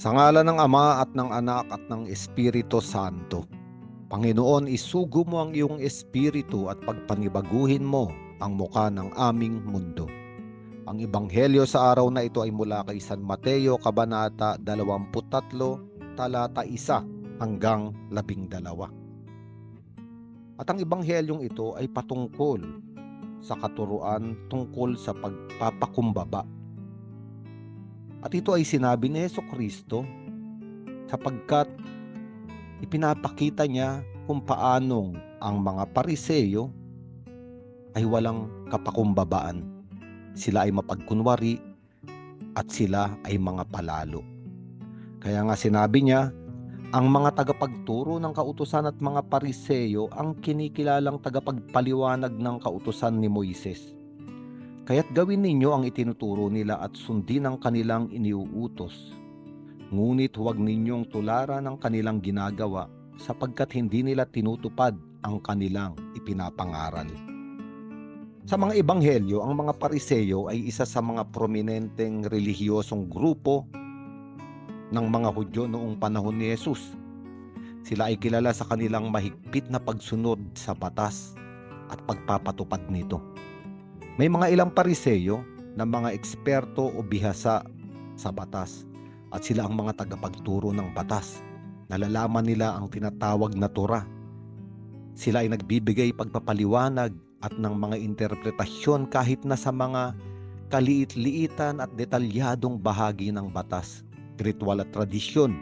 Sa ngala ng Ama at ng Anak at ng Espiritu Santo. Panginoon, isugo mo ang iyong espiritu at pagpanibaguhin mo ang muka ng aming mundo. Ang ebanghelyo sa araw na ito ay mula kay San Mateo, Kabanata 23, talata 1 hanggang 12. At ang ebanghelyong ito ay patungkol sa katuruan tungkol sa pagpapakumbaba. At ito ay sinabi ni Yeso Kristo sapagkat ipinapakita niya kung paanong ang mga pariseyo ay walang kapakumbabaan. Sila ay mapagkunwari at sila ay mga palalo. Kaya nga sinabi niya, ang mga tagapagturo ng kautusan at mga pariseyo ang kinikilalang tagapagpaliwanag ng kautusan ni Moises. Kaya't gawin ninyo ang itinuturo nila at sundin ang kanilang iniuutos. Ngunit huwag ninyong tularan ang kanilang ginagawa sapagkat hindi nila tinutupad ang kanilang ipinapangaral. Sa mga ebanghelyo, ang mga pariseyo ay isa sa mga prominenteng relihiyosong grupo ng mga Hudyo noong panahon ni Jesus. Sila ay kilala sa kanilang mahigpit na pagsunod sa batas at pagpapatupad nito. May mga ilang pariseyo na mga eksperto o bihasa sa batas at sila ang mga tagapagturo ng batas. Nalalaman nila ang tinatawag na Torah. Sila ay nagbibigay pagpapaliwanag at ng mga interpretasyon kahit na sa mga kaliit-liitan at detalyadong bahagi ng batas, ritual at tradisyon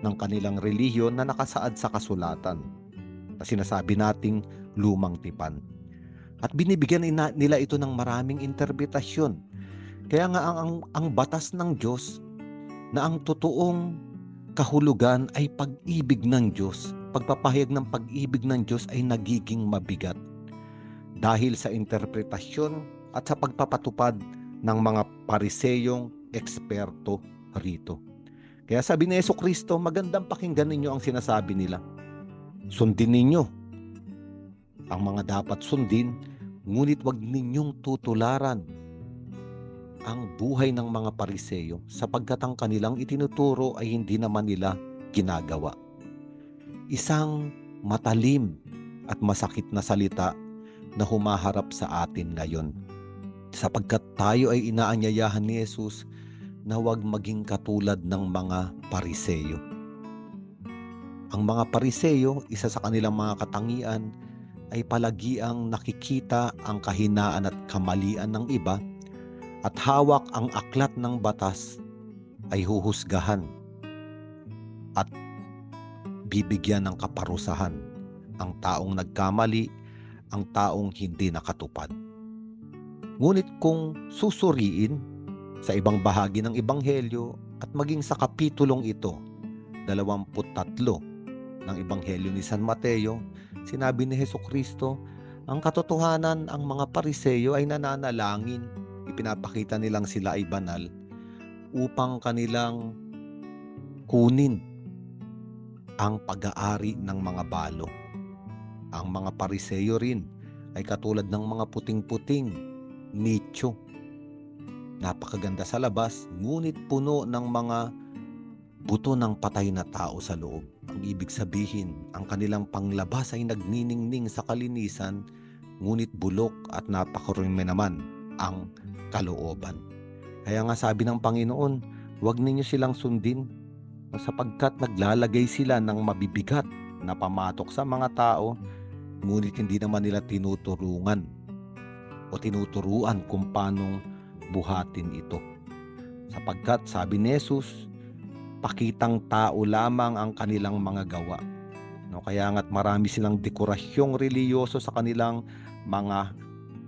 ng kanilang relihiyon na nakasaad sa kasulatan na sinasabi nating lumang tipan. At binibigyan nila ito ng maraming interpretasyon. Kaya nga ang, ang, ang batas ng Diyos na ang totoong kahulugan ay pag-ibig ng Diyos. Pagpapahayag ng pag-ibig ng Diyos ay nagiging mabigat dahil sa interpretasyon at sa pagpapatupad ng mga pariseyong eksperto rito. Kaya sabi ni Yeso Kristo, magandang pakinggan ninyo ang sinasabi nila. Sundin ninyo ang mga dapat sundin, ngunit wag ninyong tutularan ang buhay ng mga pariseyo sapagkat ang kanilang itinuturo ay hindi naman nila ginagawa. Isang matalim at masakit na salita na humaharap sa atin ngayon. Sapagkat tayo ay inaanyayahan ni Jesus na huwag maging katulad ng mga pariseyo. Ang mga pariseyo, isa sa kanilang mga katangian, ay palagiang nakikita ang kahinaan at kamalian ng iba at hawak ang aklat ng batas ay huhusgahan at bibigyan ng kaparusahan ang taong nagkamali, ang taong hindi nakatupad. Ngunit kung susuriin sa ibang bahagi ng Ebanghelyo at maging sa kapitulong ito, 23 ng Ebanghelyo ni San Mateo, sinabi ni Heso Kristo, ang katotohanan ang mga pariseyo ay nananalangin, ipinapakita nilang sila ay banal, upang kanilang kunin ang pag-aari ng mga balo. Ang mga pariseyo rin ay katulad ng mga puting-puting nicho. Napakaganda sa labas, ngunit puno ng mga buto ng patay na tao sa loob. Ibig sabihin, ang kanilang panglabas ay nagniningning sa kalinisan, ngunit bulok at napakarumi naman ang kalooban. Kaya nga sabi ng Panginoon, huwag ninyo silang sundin sapagkat naglalagay sila ng mabibigat na pamatok sa mga tao, ngunit hindi naman nila tinuturungan o tinuturuan kung paano buhatin ito. Sapagkat sabi ni Jesus, pakitang tao lamang ang kanilang mga gawa. No, kaya nga't marami silang dekorasyong reliyoso sa kanilang mga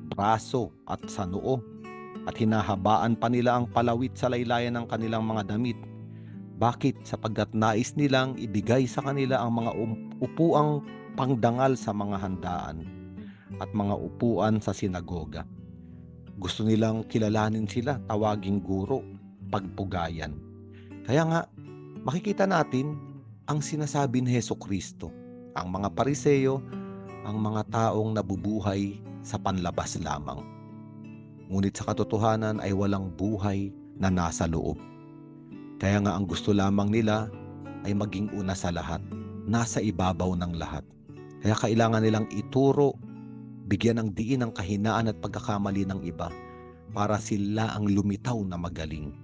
braso at sa noo at hinahabaan pa nila ang palawit sa laylayan ng kanilang mga damit. Bakit? Sapagkat nais nilang ibigay sa kanila ang mga um, upuang pangdangal sa mga handaan at mga upuan sa sinagoga. Gusto nilang kilalanin sila, tawaging guro, pagpugayan. Kaya nga, makikita natin ang sinasabi ni Heso Kristo. Ang mga pariseyo, ang mga taong nabubuhay sa panlabas lamang. Ngunit sa katotohanan ay walang buhay na nasa loob. Kaya nga ang gusto lamang nila ay maging una sa lahat, nasa ibabaw ng lahat. Kaya kailangan nilang ituro, bigyan ng diin ang kahinaan at pagkakamali ng iba para sila ang lumitaw na magaling.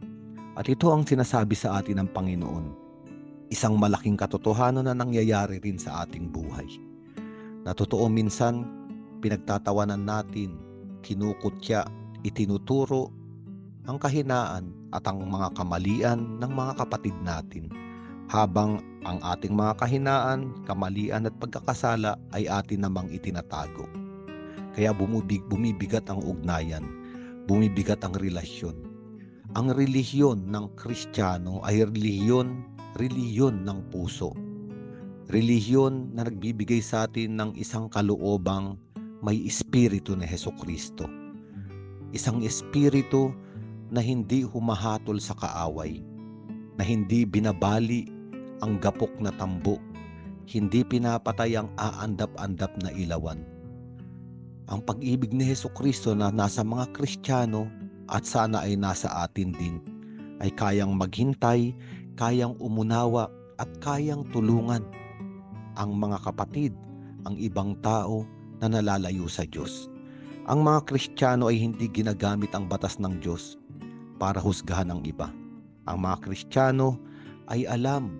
At ito ang sinasabi sa atin ng Panginoon. Isang malaking katotohanan na nangyayari rin sa ating buhay. Na totoo minsan, pinagtatawanan natin, kinukutya, itinuturo ang kahinaan at ang mga kamalian ng mga kapatid natin habang ang ating mga kahinaan, kamalian at pagkakasala ay atin namang itinatago. Kaya bumibig, bumibigat ang ugnayan, bumibigat ang relasyon. Ang relihiyon ng Kristiyano ay relihiyon, relihiyon ng puso. Relihiyon na nagbibigay sa atin ng isang kaluobang may espiritu ni Heso Kristo. Isang espiritu na hindi humahatol sa kaaway, na hindi binabali ang gapok na tambo, hindi pinapatay ang aandap-andap na ilawan. Ang pag-ibig ni Heso Kristo na nasa mga Kristiyano at sana ay nasa atin din ay kayang maghintay, kayang umunawa at kayang tulungan ang mga kapatid, ang ibang tao na nalalayo sa Diyos. Ang mga Kristiyano ay hindi ginagamit ang batas ng Diyos para husgahan ang iba. Ang mga Kristiyano ay alam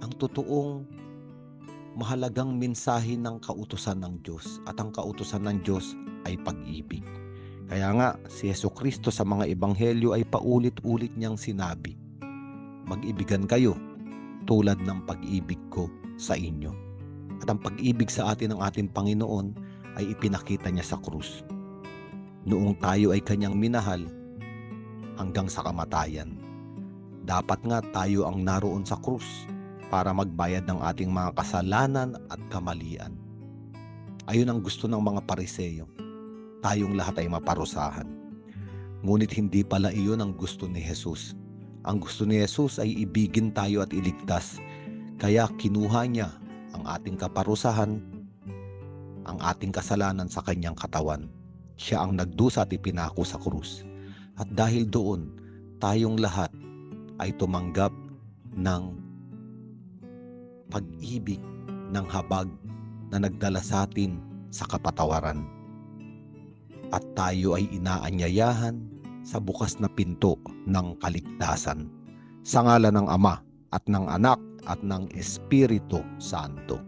ang totoong mahalagang mensahe ng kautusan ng Diyos at ang kautusan ng Diyos ay pag-ibig. Kaya nga si Yesu Kristo sa mga ebanghelyo ay paulit-ulit niyang sinabi, Mag-ibigan kayo tulad ng pag-ibig ko sa inyo. At ang pag-ibig sa atin ng ating Panginoon ay ipinakita niya sa krus. Noong tayo ay kanyang minahal, hanggang sa kamatayan. Dapat nga tayo ang naroon sa krus para magbayad ng ating mga kasalanan at kamalian. Ayun ang gusto ng mga pariseyo. Tayong lahat ay maparusahan. Ngunit hindi pala iyon ang gusto ni Jesus. Ang gusto ni Jesus ay ibigin tayo at iligtas. Kaya kinuha niya ang ating kaparusahan, ang ating kasalanan sa kanyang katawan. Siya ang nagdusa at ipinako sa krus. At dahil doon, tayong lahat ay tumanggap ng pag-ibig ng habag na nagdala sa atin sa kapatawaran. At tayo ay inaanyayahan sa bukas na pinto ng kaligtasan. Sa ngala ng Ama at ng Anak at ng Espiritu Santo.